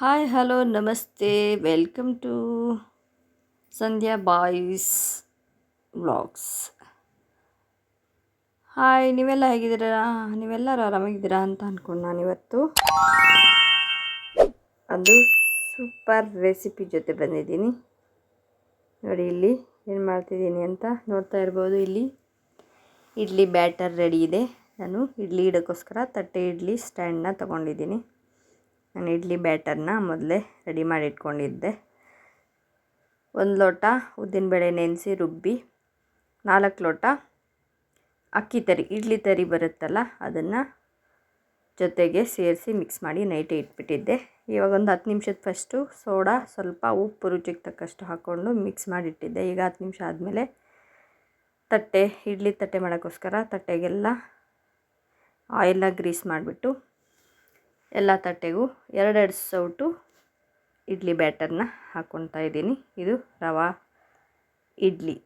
Hi, hello, ನಮಸ್ತೆ. Welcome to Sandhya boys vlogs. Hi, ನೀವೆಲ್ಲ ಹೇಗಿದ್ದೀರಾ? ನೀವೆಲ್ಲರೂ ಆರಾಮಾಗಿದ್ದೀರಾ ಅಂತ ಅಂದ್ಕೊಂಡು ನಾನಿವತ್ತು ಒಂದು ಸೂಪರ್ ರೆಸಿಪಿ ಜೊತೆ ಬಂದಿದ್ದೀನಿ. ನೋಡಿ ಇಲ್ಲಿ ಏನು ಮಾಡ್ತಿದ್ದೀನಿ ಅಂತ ನೋಡ್ತಾ ಇರ್ಬೋದು. ಇಲ್ಲಿ ಇಡ್ಲಿ ಬ್ಯಾಟರ್ ರೆಡಿ ಇದೆ. ನಾನು ಇಡ್ಲಿ ಇಡೋಕ್ಕೋಸ್ಕರ ತಟ್ಟೆ ಇಡ್ಲಿ ಸ್ಟ್ಯಾಂಡನ್ನ ತೊಗೊಂಡಿದ್ದೀನಿ. ನಾನು ಇಡ್ಲಿ ಬ್ಯಾಟರ್ನ ಮೊದಲೇ ರೆಡಿ ಮಾಡಿ ಇಟ್ಕೊಂಡಿದ್ದೆ. ಒಂದು ಲೋಟ ಉದ್ದಿನಬೇಳೆ ನೆನೆಸಿ ರುಬ್ಬಿ, ನಾಲ್ಕು ಲೋಟ ಅಕ್ಕಿ ತರಿ, ಇಡ್ಲಿ ತರಿ ಬರುತ್ತಲ್ಲ ಅದನ್ನು ಜೊತೆಗೆ ಸೇರಿಸಿ ಮಿಕ್ಸ್ ಮಾಡಿ ನೈಟೇ ಇಟ್ಬಿಟ್ಟಿದ್ದೆ. ಇವಾಗ ಒಂದು ಹತ್ತು ನಿಮಿಷದ ಫಸ್ಟು ಸೋಡಾ ಸ್ವಲ್ಪ ಉಪ್ಪು ರುಚಿಗೆ ತಕ್ಕಷ್ಟು ಹಾಕ್ಕೊಂಡು ಮಿಕ್ಸ್ ಮಾಡಿಟ್ಟಿದ್ದೆ ಈಗ ಹತ್ತು ನಿಮಿಷ ಆದಮೇಲೆ ತಟ್ಟೆ, ಇಡ್ಲಿ ತಟ್ಟೆ ಮಾಡೋಕ್ಕೋಸ್ಕರ ತಟ್ಟೆಗೆಲ್ಲ ಆಯಿಲ್ನ ಗ್ರೀಸ್ ಮಾಡಿಬಿಟ್ಟು ಎಲ್ಲ ತಟ್ಟೆಗೂ ಎರಡೆರಡು ಸೌಟು ಇಡ್ಲಿ ಬ್ಯಾಟರ್ನ ಹಾಕ್ಕೊತಾ ಇದ್ದೀನಿ. ಇದು ರವಾ ಇಡ್ಲಿ.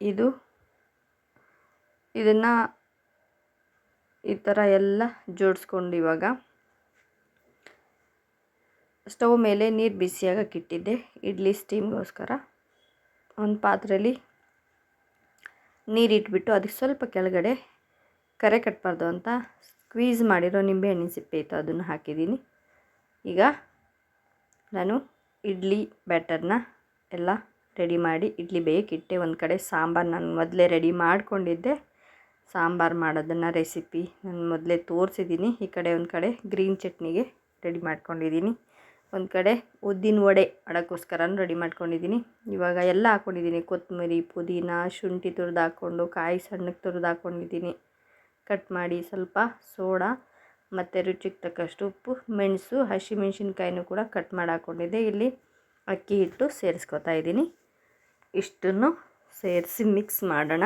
ಇದು, ಇದನ್ನು ಈ ಥರ ಎಲ್ಲ ಜೋಡಿಸ್ಕೊಂಡು ಇವಾಗ ಸ್ಟವ್ ಮೇಲೆ ನೀರು ಬಿಸಿಯಾಗಕ್ಕೆ ಇಟ್ಟಿದ್ದೆ ಇಡ್ಲಿ ಸ್ಟೀಮ್ಗೋಸ್ಕರ ಒಂದು ಪಾತ್ರೆಯಲ್ಲಿ ನೀರಿಟ್ಬಿಟ್ಟು ಅದಕ್ಕೆ ಸ್ವಲ್ಪ ಕೆಳಗಡೆ ಕರೆ ಕಟ್ಟಬಾರ್ದು ಅಂತ ಸ್ಕ್ವೀಸ್ ಮಾಡಿರೋ ನಿಂಬೆಹಣ್ಣಿನ ಸಿಪ್ಪೆ ಇತ್ತು, ಅದನ್ನು ಹಾಕಿದ್ದೀನಿ. ಈಗ ನಾನು ಇಡ್ಲಿ ಬ್ಯಾಟರ್ನ ಎಲ್ಲ ರೆಡಿ ಮಾಡಿ, ಇಡ್ಲಿ ಬೇಕಿಟ್ಟೆ. ಒಂದು ಕಡೆ ಸಾಂಬಾರು ನಾನು ಮೊದಲೇ ರೆಡಿ ಮಾಡಿಕೊಂಡಿದ್ದೆ. ಸಾಂಬಾರು ಮಾಡೋದನ್ನು ರೆಸಿಪಿ ನಾನು ಮೊದಲೇ ತೋರಿಸಿದ್ದೀನಿ. ಈ ಕಡೆ ಒಂದು ಕಡೆ ಗ್ರೀನ್ ಚಟ್ನಿಗೆ ರೆಡಿ ಮಾಡ್ಕೊಂಡಿದ್ದೀನಿ. ಒಂದು ಕಡೆ ಉದ್ದಿನ ವಡೆ ಮಾಡೋಕ್ಕೋಸ್ಕರನೂ ರೆಡಿ ಮಾಡ್ಕೊಂಡಿದ್ದೀನಿ. ಇವಾಗ ಎಲ್ಲ ಹಾಕ್ಕೊಂಡಿದ್ದೀನಿ ಕೊತ್ತಂಬರಿ, ಪುದೀನ, ಶುಂಠಿ ತುರಿದು ಹಾಕ್ಕೊಂಡು ಕಾಯಿ ಸಣ್ಣಕ್ಕೆ ತುರಿದು ಹಾಕ್ಕೊಂಡಿದ್ದೀನಿ ಕಟ್ ಮಾಡಿ ಸ್ವಲ್ಪ ಸೋಡಾ ಮತ್ತು ರುಚಿಗೆ ತಕ್ಕಷ್ಟು ಉಪ್ಪು, ಮೆಣಸು, ಹಸಿಮೆಣ್ಸಿನ್ಕಾಯಿನೂ ಕೂಡ ಕಟ್ ಮಾಡಿ ಹಾಕ್ಕೊಂಡಿದ್ದೆ ಇಲ್ಲಿ ಅಕ್ಕಿ ಹಿಟ್ಟು ಸೇರಿಸ್ಕೊತಾ ಇದ್ದೀನಿ. ಇಷ್ಟನ್ನು ಸೇರಿಸಿ ಮಿಕ್ಸ್ ಮಾಡೋಣ.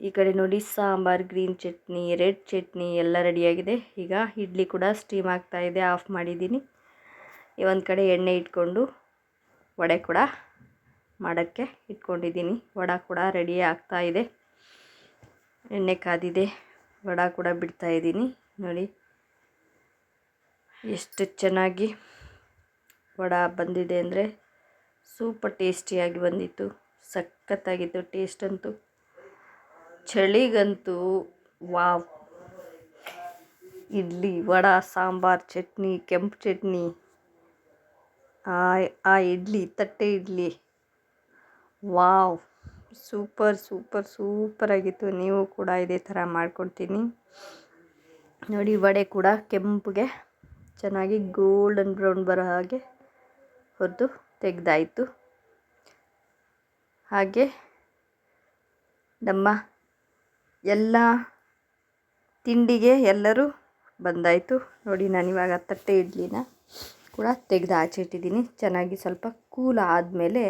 ಈ ಕಡೆ ನೋಡಿ, ಸಾಂಬಾರು, ಗ್ರೀನ್ ಚಟ್ನಿ, ರೆಡ್ ಚಟ್ನಿ ಎಲ್ಲ ರೆಡಿಯಾಗಿದೆ. ಈಗ ಇಡ್ಲಿ ಕೂಡ ಸ್ಟೀಮ್ ಆಗ್ತಾ ಇದೆ, ಆಫ್ ಮಾಡಿದ್ದೀನಿ. ಒಂದು ಕಡೆ ಎಣ್ಣೆ ಇಟ್ಕೊಂಡು ವಡೆ ಕೂಡ ಮಾಡೋಕ್ಕೆ ಇಟ್ಕೊಂಡಿದ್ದೀನಿ. ವಡೆ ಕೂಡ ರೆಡಿ ಇದೆ. ಎಣ್ಣೆ ಕಾದಿದೆ, ವಡ ಕೂಡ ಬಿಡ್ತಾ ಇದ್ದೀನಿ. ನೋಡಿ, ಎಷ್ಟು ಚೆನ್ನಾಗಿ ವಡ ಬಂದಿದೆ ಅಂದರೆ ಸೂಪರ್ ಟೇಸ್ಟಿಯಾಗಿ ಬಂದಿತ್ತು. ಸಖತ್ತಾಗಿತ್ತು ಟೇಸ್ಟ್ ಅಂತೂ. ಚಳಿಗಂತೂ, ವಾವ್. ಇಡ್ಲಿ, ವಡ, ಸಾಂಬಾರ್, ಚಟ್ನಿ, ಕೆಂಪು ಚಟ್ನಿ, ಆ ಆ ಇಡ್ಲಿ, ತಟ್ಟೆ ಇಡ್ಲಿ. ವಾವ್. ಸೂಪರ್ ಸೂಪರ್ ಸೂಪರಾಗಿತ್ತು ನೀವು ಕೂಡ ಇದೇ ಥರ ಮಾಡ್ಕೊಡ್ತೀನಿ. ನೋಡಿ, ವಡೆ ಕೂಡ ಕೆಂಪಗೆ ಚೆನ್ನಾಗಿ ಗೋಲ್ಡನ್ ಬ್ರೌನ್ ಬರೋ ಹಾಗೆ ಹೊರದು ತೆಗೆದಾಯಿತು. ಹಾಗೆ ನಮ್ಮ ಎಲ್ಲ ತಿಂಡಿಗೆ ಎಲ್ಲರೂ ಬಂದಾಯಿತು. ನೋಡಿ ನಾನಿವಾಗ ತಟ್ಟೆ ಇಡ್ಲಿನ ಕೂಡ ತೆಗೆದು ಆಚೆ ಇಟ್ಟಿದ್ದೀನಿ ಚೆನ್ನಾಗಿ ಸ್ವಲ್ಪ ಕೂಲ್ ಆದಮೇಲೆ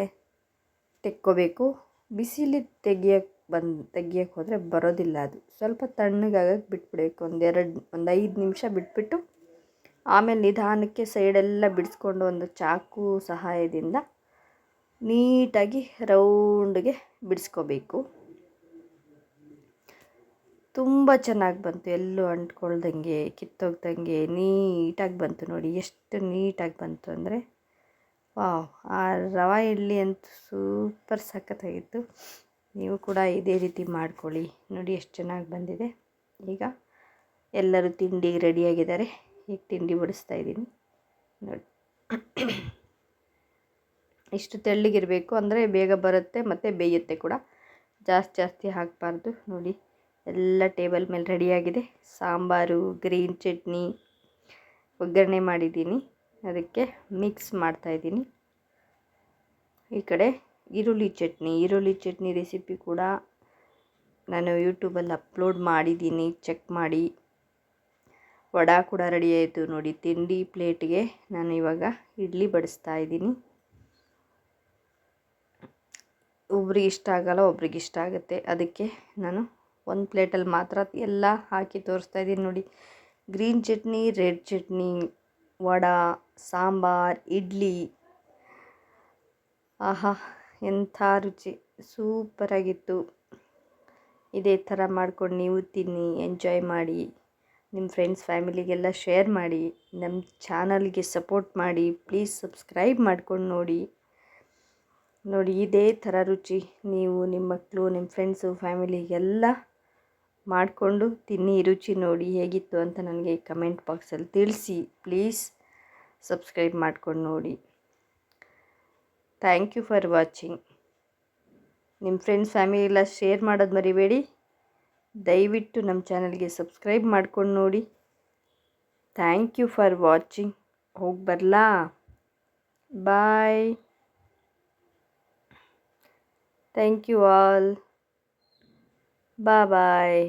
ತೆಕ್ಕೋಬೇಕು. ಬಿಸಿಲಿ ತೆಗಿಯಕ್ಕೆ ಬಂದು ತೆಗಿಯಕ್ಕೆ ಹೋದರೆ ಬರೋದಿಲ್ಲ ಅದು. ಸ್ವಲ್ಪ ತಣ್ಣಗಾಗಕ್ಕೆ ಬಿಟ್ಬಿಡಬೇಕು. ಒಂದೆರಡು ಒಂದು ಐದು ನಿಮಿಷ ಬಿಟ್ಬಿಟ್ಟು ಆಮೇಲೆ ನಿಧಾನಕ್ಕೆ ಸೈಡೆಲ್ಲ ಬಿಡಿಸ್ಕೊಂಡು ಒಂದು ಚಾಕು ಸಹಾಯದಿಂದ ನೀಟಾಗಿ ರೌಂಡ್ಗೆ ಬಿಡಿಸ್ಕೋಬೇಕು. ತುಂಬ ಚೆನ್ನಾಗಿ ಬಂತು. ಎಲ್ಲೂ ಅಂಟ್ಕೊಳ್ದಂಗೆ, ಕಿತ್ತೋಗ್ದಂಗೆ, ನೀಟಾಗಿ ಬಂತು ನೋಡಿ. ಎಷ್ಟು ನೀಟಾಗಿ ಬಂತು ಅಂದರೆ ವಾವ್, ಆ ರವೆ ಇಡ್ಲಿ ಅಂತೂ ಸೂಪರ್ ಸಖತ್ತಾಗಿತ್ತು. ನೀವು ಕೂಡ ಇದೇ ರೀತಿ ಮಾಡ್ಕೊಳ್ಳಿ. ನೋಡಿ ಎಷ್ಟು ಚೆನ್ನಾಗಿ ಬಂದಿದೆ. ಈಗ ಎಲ್ಲರೂ ತಿಂಡಿ ರೆಡಿಯಾಗಿದ್ದಾರೆ. ಈಗ ತಿಂಡಿ ಬಡಿಸ್ತಾ ಇದ್ದೀನಿ. ನೋಡಿ. ಇಷ್ಟು ತೆಳ್ಳಗಿರಬೇಕು ಅಂದರೆ ಬೇಗ ಬರುತ್ತೆ ಮತ್ತು ಬೇಯುತ್ತೆ ಕೂಡ. ಜಾಸ್ತಿ ಜಾಸ್ತಿ ಹಾಕಬಾರ್ದು. ನೋಡಿ, ಎಲ್ಲ ಟೇಬಲ್ ಮೇಲೆ ರೆಡಿಯಾಗಿದೆ. ಸಾಂಬಾರು, ಗ್ರೀನ್ ಚಟ್ನಿ, ಒಗ್ಗರಣೆ ಮಾಡಿದ್ದೀನಿ. ಅದಕ್ಕೆ ಮಿಕ್ಸ್ ಮಾಡ್ತಾಯಿದ್ದೀನಿ ಈ ಕಡೆ ಈರುಳ್ಳಿ ಚಟ್ನಿ ಈರುಳ್ಳಿ ಚಟ್ನಿ ರೆಸಿಪಿ ಕೂಡ ನಾನು ಯೂಟ್ಯೂಬಲ್ಲಿ ಅಪ್ಲೋಡ್ ಮಾಡಿದ್ದೀನಿ ಚೆಕ್ ಮಾಡಿ. ವಡೆ ಕೂಡ ರೆಡಿ ಆಯಿತು ನೋಡಿ, ತಿಂಡಿ ಪ್ಲೇಟ್ಗೆ ನಾನು ಇವಾಗ ಇಡ್ಲಿ ಬಡಿಸ್ತಾ ಇದ್ದೀನಿ. ಒಬ್ರಿಗೆ ಇಷ್ಟ ಆಗಲ್ಲ, ಒಬ್ರಿಗೆ ಇಷ್ಟ ಆಗುತ್ತೆ. ಅದಕ್ಕೆ ನಾನು ಒಂದು ಪ್ಲೇಟಲ್ಲಿ ಮಾತ್ರ ಎಲ್ಲ ಹಾಕಿ ತೋರಿಸ್ತಾ ಇದ್ದೀನಿ ನೋಡಿ. Green chutney red chutney vada, sambar, idli. ಆಹಾ, ಎಂಥ ರುಚಿ. ಸೂಪರಾಗಿತ್ತು ಇದೇ ಥರ ಮಾಡ್ಕೊಂಡು ನೀವು ತಿನ್ನಿ, ಎಂಜಾಯ್ ಮಾಡಿ, ನಿಮ್ಮ ಫ್ರೆಂಡ್ಸ್, ಫ್ಯಾಮಿಲಿಗೆಲ್ಲ ಶೇರ್ ಮಾಡಿ, ನಮ್ಮ ಚಾನಲ್ಗೆ ಸಪೋರ್ಟ್ ಮಾಡಿ, ಪ್ಲೀಸ್ ಸಬ್ಸ್ಕ್ರೈಬ್ ಮಾಡ್ಕೊಂಡು ನೋಡಿ. ನೋಡಿ, ಇದೇ ಥರ ರುಚಿ ನೀವು, ನಿಮ್ಮ ಮಕ್ಕಳು, ನಿಮ್ಮ ಫ್ರೆಂಡ್ಸು, ಫ್ಯಾಮಿಲಿಗೆಲ್ಲ ಮಾಡಿಕೊಂಡು ತಿನ್ನಿ ರುಚಿ ನೋಡಿ ಹೇಗಿತ್ತು ಅಂತ ನನಗೆ ಕಮೆಂಟ್ ಬಾಕ್ಸಲ್ಲಿ ತಿಳಿಸಿ. ಪ್ಲೀಸ್ ಸಬ್ಸ್ಕ್ರೈಬ್ ಮಾಡ್ಕೊಂಡು ನೋಡಿ. Thank you for watching. ನಿಮ್ಮ ಫ್ರೆಂಡ್ಸ್, ಫ್ಯಾಮಿಲಿ ಎಲ್ಲ ಶೇರ್ ಮಾಡೋದು ಮರಿಬೇಡಿ. ದಯವಿಟ್ಟು ನಮ್ಮ ಚಾನಲ್ಗೆ ಸಬ್ಸ್ಕ್ರೈಬ್ ಮಾಡ್ಕೊಂಡು ನೋಡಿ. Thank you for watching. ಹೋಗಿ ಬರಲಾ? Bye. Thank you all. Bye bye.